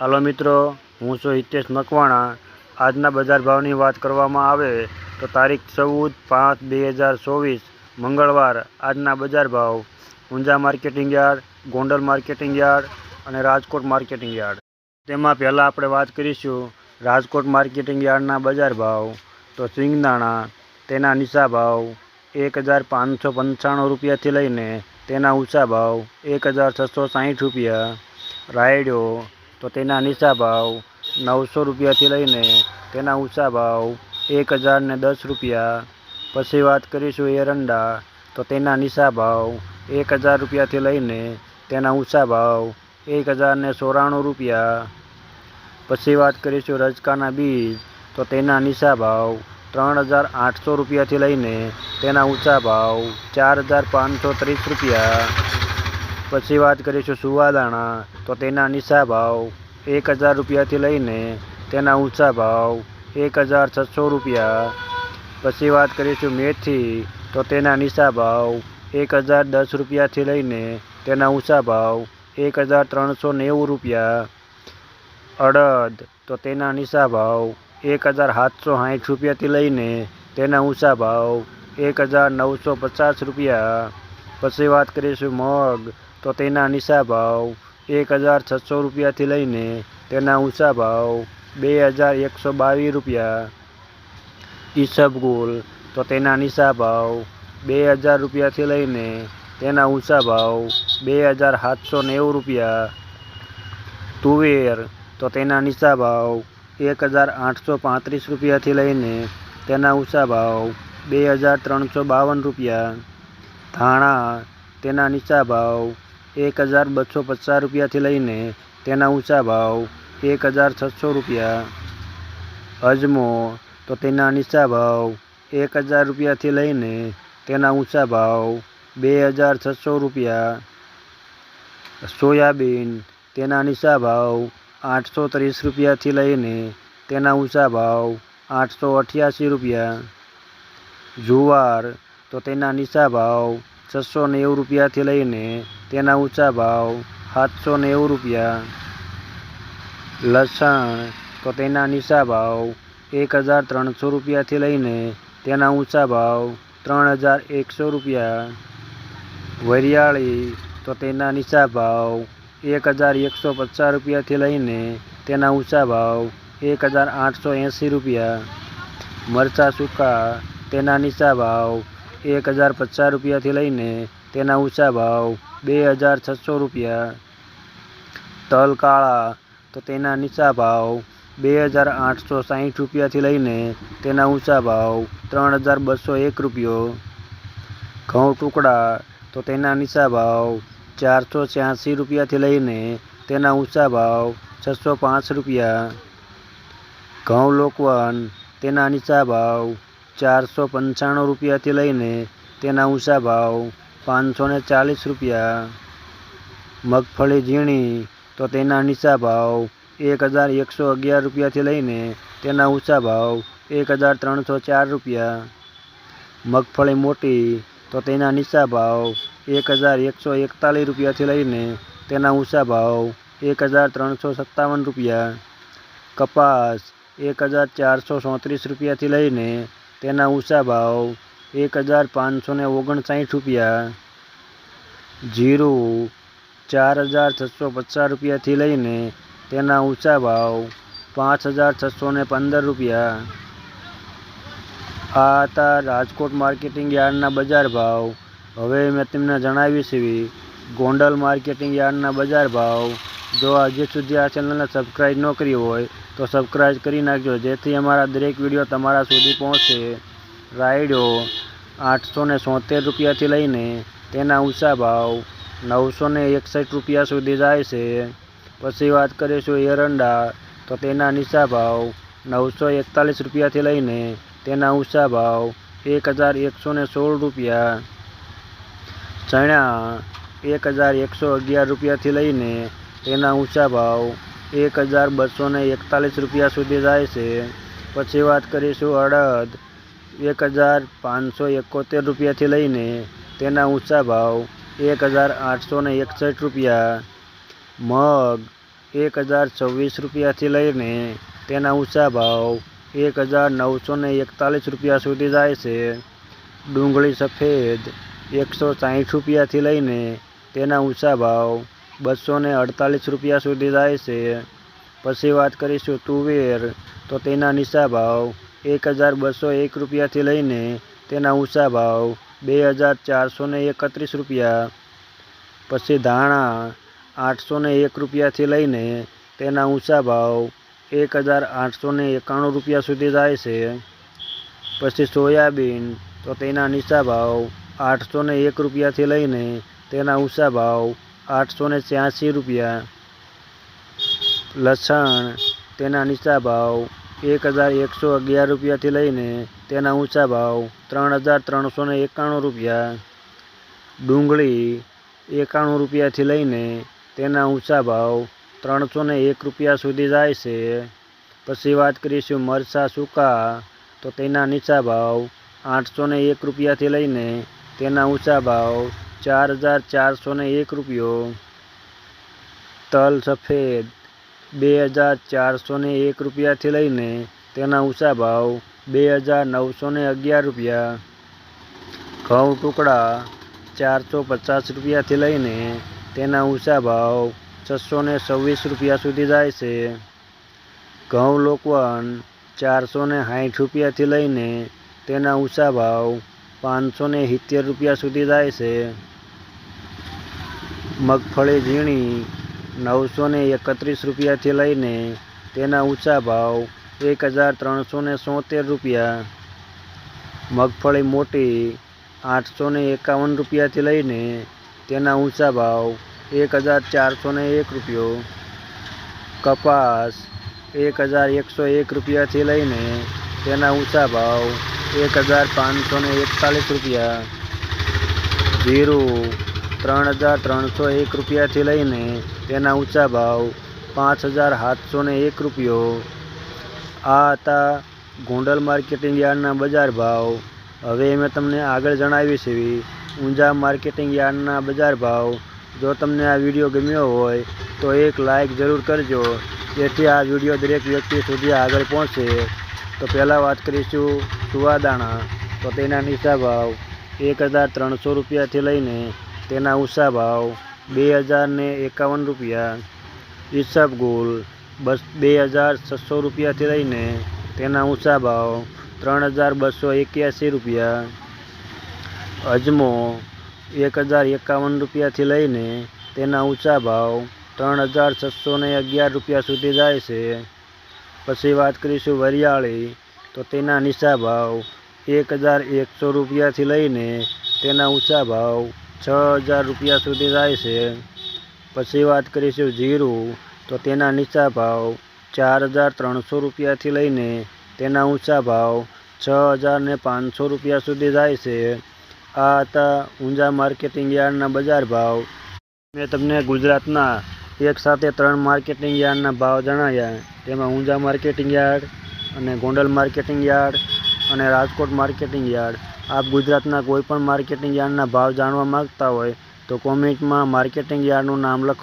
હાલો મિત્રો, હું છું હિતેશ મકવાણા. આજના બજાર ભાવની વાત કરવામાં આવે તો તારીખ ચૌદ પાંચ બે હજાર ચોવીસ, મંગળવાર. આજના બજાર ભાવ, Unjha marketing yard, Gondal marketing yard અને રાજકોટ માર્કેટિંગ યાર્ડ. તેમાં પહેલાં આપણે વાત કરીશું રાજકોટ માર્કેટિંગ યાર્ડના બજાર ભાવ. તો સિંગદાણા, તેના નીચા ભાવ એક હજાર પાંચસો પંચાણું રૂપિયાથી લઈને તેના ઊંચા ભાવ એક હજાર છસો સાહીઠ રૂપિયા. રાયડો તો તેના નીચા ભાવ નવસો રૂપિયાથી લઈને તેના ઊંચા ભાવ એક હજારને દસ રૂપિયા. પછી વાત કરીશું એરંડા તો તેના નીચા ભાવ એક હજાર રૂપિયાથી લઈને તેના ઊંચા ભાવ એક હજારને ચોરાણું રૂપિયા. પછી વાત કરીશું રજકાના બીજ, તો તેના નીચા ભાવ ત્રણ હજાર આઠસો રૂપિયાથી લઈને તેના ઊંચા ભાવ ચાર હજાર પાંચસો ત્રીસ રૂપિયા. પછી વાત કરીશું સુવાદાણા. તો તેના નીચા ભાવ એક હજાર રૂપિયાથી લઈને તેના ઊંચા ભાવ એક હજાર છસો રૂપિયા. પછી વાત કરીશું મેથી. તો તેના નીચા ભાવ એક હજાર દસ રૂપિયાથી લઈને તેના ઊંચા ભાવ એક હજાર ત્રણસો નેવું રૂપિયા. અડદ. તો તેના નીચા ભાવ એક હજાર સાતસો સાઠ રૂપિયાથી લઈને તેના ઊંચા ભાવ એક હજાર નવસો પચાસ રૂપિયા. પછી વાત કરીશું મગ. તો તેના નીચા ભાવ એક હજાર છસો રૂપિયાથી લઈને તેના ઊંચા ભાવ બે હજાર એકસો બાવીસ રૂપિયા ઈસબગુલ તો તેના નીચા ભાવ બે હજાર રૂપિયાથી લઈને તેના ઊંચા ભાવ બે હજાર સાતસો નેવું રૂપિયા. તુવેર, તો તેના નીચા ભાવ એક હજાર આઠસો પાંત્રીસ રૂપિયાથી લઈને તેના ઊંચા ભાવ બે હજાર ત્રણસો બાવન રૂપિયા. ધાણા, તેના નીચા ભાવ એક હજાર બસો પચાસ રૂપિયાથી લઈને તેના ઊંચા ભાવ એક હજાર છસો રૂપિયા. અજમો તો તેના નીચા ભાવ એક હજાર રૂપિયાથી લઈને તેના ઊંચા ભાવ બે હજાર છસો રૂપિયા. સોયાબીન તેના નીચા ભાવ આઠસો ત્રીસ રૂપિયાથી લઈને તેના ઊંચા ભાવ આઠસો અઠ્યાસી રૂપિયા. જુવાર તો તેના નીચા ભાવ છસો નેવું રૂપિયાથી લઈને તેના ઊંચા ભાવ સાતસો નેવું રૂપિયા. લસણ તો તેના નીચા ભાવ એક હજાર ત્રણસો રૂપિયાથી લઈને તેના ઊંચા ભાવ ત્રણ હજાર એકસો રૂપિયા. વરિયાળી તો તેના નીચા ભાવ એક હજાર એકસો પચાસ રૂપિયાથી લઈને તેના ઊંચા ભાવ એક હજાર આઠસો એંસી રૂપિયા. મરચાં સૂકા તેના નીચા ભાવ એક હજાર પચાસ રૂપિયાથી લઈને તેના ઊંચા ભાવ બે હજાર છસો રૂપિયા. તલ કાળા, તો તેના નીચા ભાવ બે હજાર આઠસો સાહીઠ રૂપિયાથી લઈને તેના ઊંચા ભાવ ત્રણ હજાર બસો એક રૂપિયો. ઘઉં ટુકડા, તો તેના નીચા ભાવ ચારસો છ્યાસી રૂપિયાથી લઈને તેના ઊંચા ભાવ છસો પાંચ રૂપિયા. ઘઉં લોકવન, તેના નીચા ભાવ ચારસો પંચાણું રૂપિયાથી લઈને તેના ઊંચા ભાવ પાંચસો ને ચાલીસ રૂપિયા. મગફળી ઝીણી તો તેના નીચા ભાવ એક હજાર એકસો અગિયાર રૂપિયાથી લઈને તેના ઊંચા ભાવ એક હજાર ત્રણસો ચાર રૂપિયા. મગફળી મોટી તો તેના નીચા ભાવ એક હજાર એકસો એકતાલીસ રૂપિયાથી લઈને તેના ઊંચા ભાવ એક હજાર ત્રણસો સત્તાવન રૂપિયા. કપાસ એક હજાર ચારસો ચોત્રીસ રૂપિયાથી લઈને તેના ઊંચા ભાવ એક હજાર પાંચસો ને ઓગણસાઠ રૂપિયા. જીરું ચાર હજાર છસો પચાસ રૂપિયાથી લઈને તેના ઊંચા ભાવ પાંચ હજાર છસો ને પંદર રૂપિયા. આ હતા રાજકોટ માર્કેટિંગ યાર્ડના બજાર ભાવ. હવે મેં તમને જણાવી છે ગોંડલ માર્કેટિંગ યાર્ડના બજાર ભાવ. જો હજી સુધી આ ચેનલને સબસ્ક્રાઈબ ન કરી હોય, તો સબસ્ક્રાઈબ કરી નાખજો, જેથી અમારા દરેક વીડિયો તમારા સુધી પહોંચે. રાયડો. આઠસો ને સોતેર રૂપિયાથી લઈને તેના ઊંચા ભાવ નવસો ને એકસઠ રૂપિયા સુધી જાય છે. પછી વાત કરીશું એરંડા તો તેના નીચા ભાવ નવસો એકતાલીસ રૂપિયાથી લઈને તેના ઊંચા ભાવ એક હજાર એકસો ને સોળ રૂપિયા. ચણા એક હજાર એકસો અગિયાર રૂપિયાથી લઈને તેના ઊંચા ભાવ એક હજાર બસો એકતાલીસ રૂપિયા સુધી જાય છે. પછી વાત કરીશું અડદ એક હજાર પાંચસો એકોતેર રૂપિયાથી લઈને તેના ઊંચા ભાવ એક હજાર આઠસો ને એકસઠ રૂપિયા. મગ એક હજાર છવ્વીસ રૂપિયાથી લઈને તેના ઊંચા ભાવ એક હજાર નવસો ને એકતાલીસ રૂપિયા સુધી જાય છે. ડુંગળી સફેદ એકસો સાઠ રૂપિયાથી લઈને તેના ઊંચા ભાવ બસો ને અડતાલીસ રૂપિયા સુધી જાય છે. પછી વાત કરીશું તુવેર, તો તેના નીચા ભાવ એક હજાર બસો એક રૂપિયાથી લઈને તેના ઊંચા ભાવ બે હજાર ચારસો એકત્રીસ રૂપિયા. પછી ધાણા આઠસો એક રૂપિયાથી લઈને તેના ઊંચા ભાવ એક હજાર આઠસો એકાણું રૂપિયા સુધી જાય છે. પછી સોયાબીન તો તેના નીચા ભાવ આઠસો એક રૂપિયાથી લઈને તેના ઊંચા ભાવ આઠસો ને રૂપિયા. લસણ તેના નીચા ભાવ એક હજાર એકસો અગિયાર રૂપિયાથી લઈને તેના ઊંચા ભાવ ત્રણ હજાર ત્રણસો ને એકાણું રૂપિયા. ડુંગળી એકાણું રૂપિયાથી લઈને તેના ઊંચા ભાવ ત્રણસો ને એક રૂપિયા સુધી જાય છે. પછી વાત કરીશું મરચાં સૂકા, તો તેના નીચા ભાવ આઠસો ને એક રૂપિયાથી લઈને તેના ઊંચા ભાવ ચાર હજાર ચારસો ને એક રૂપિયો. તલ સફેદ બે હજાર ચારસો ને એક રૂપિયાથી લઈને તેના ઊંચા ભાવ બે હજાર નવસો ને અગિયાર રૂપિયા. ઘઉં ટુકડા ચારસો પચાસ રૂપિયાથી લઈને તેના ઊંચા ભાવ છસો ને છવ્વીસ રૂપિયા સુધી જાય છે. ઘઉં લોકવન ચારસો ને સાઠ રૂપિયાથી લઈને તેના ઊંચા ભાવ પાંચસો ને સિત્તેર રૂપિયા સુધી જાય છે. મગફળી ઝીણી નવસો ને એકત્રીસ રૂપિયાથી લઈને તેના ઊંચા ભાવ એક હજાર ત્રણસો ને સોતેર રૂપિયા. મગફળી મોટી આઠસો ને એકાવન રૂપિયાથી લઈને તેના ઊંચા ભાવ એક હજાર ચારસો ને એક રૂપિયો. કપાસ એક હજાર એકસો એક રૂપિયાથી લઈને તેના ઊંચા ભાવ એક હજાર પાંચસો ને એકતાલીસ રૂપિયા. જીરું ત્રણ હજાર ત્રણસો એક રૂપિયાથી લઈને તેના ઊંચા ભાવ પાંચ હજાર સાતસો એક રૂપિયો. આ હતા ગોંડલ માર્કેટિંગ યાર્ડના બજાર ભાવ. હવે મેં તમને આગળ જણાવી છે ઊંઝા માર્કેટિંગ યાર્ડના બજાર ભાવ. જો તમને આ વીડિયો ગમ્યો હોય તો એક લાઈક જરૂર કરજો, જેથી આ વીડિયો દરેક વ્યક્તિ સુધી આગળ પહોંચે. તો પહેલાં વાત કરીશું સુવાદાણા. તો તેના નીચા ભાવ એક હજાર ત્રણસો રૂપિયાથી લઈને તેના ઊંચા ભાવ બે હજારને એકાવન રૂપિયા. ઈસબગુલ બસ બે હજાર છસો રૂપિયાથી લઈને તેના ઊંચા ભાવ ત્રણ હજાર બસો એક્યાસી રૂપિયા. અજમો એક હજાર એકાવન રૂપિયાથી લઈને તેના ઊંચા ભાવ ત્રણ હજાર છસો ને અગિયાર રૂપિયા સુધી જાય છે. પછી વાત કરીશું વરિયાળી, તો તેના નીચા ભાવ એક હજાર એકસો રૂપિયાથી લઈને તેના ઊંચા ભાવ છ હજાર રૂપિયા સુધી જાય છે. પછી વાત કરીશું જીરું. તો તેના નીચા ભાવ ચાર હજાર ત્રણસો રૂપિયાથી લઈને તેના ઊંચા ભાવ છ હજાર ને પાંચસો રૂપિયા સુધી જાય છે. આ હતા ઊંઝા માર્કેટિંગ યાર્ડના બજાર ભાવ. મેં તમને ગુજરાતના એક સાથે ત્રણ માર્કેટિંગ યાર્ડના ભાવ જણાવ્યા. તેમાં ઊંઝા માર્કેટિંગ યાર્ડ અને ગોંડલ માર્કેટિંગ યાર્ડ અને રાજકોટ માર્કેટિંગ યાર્ડ. આપ ગુજરાતના કોઈપણ માર્કેટિંગ યાર્ડના ભાવ જાણવા માગતા હોય તો કોમેન્ટમાં માર્કેટિંગ યાર્ડનું નામ લખો.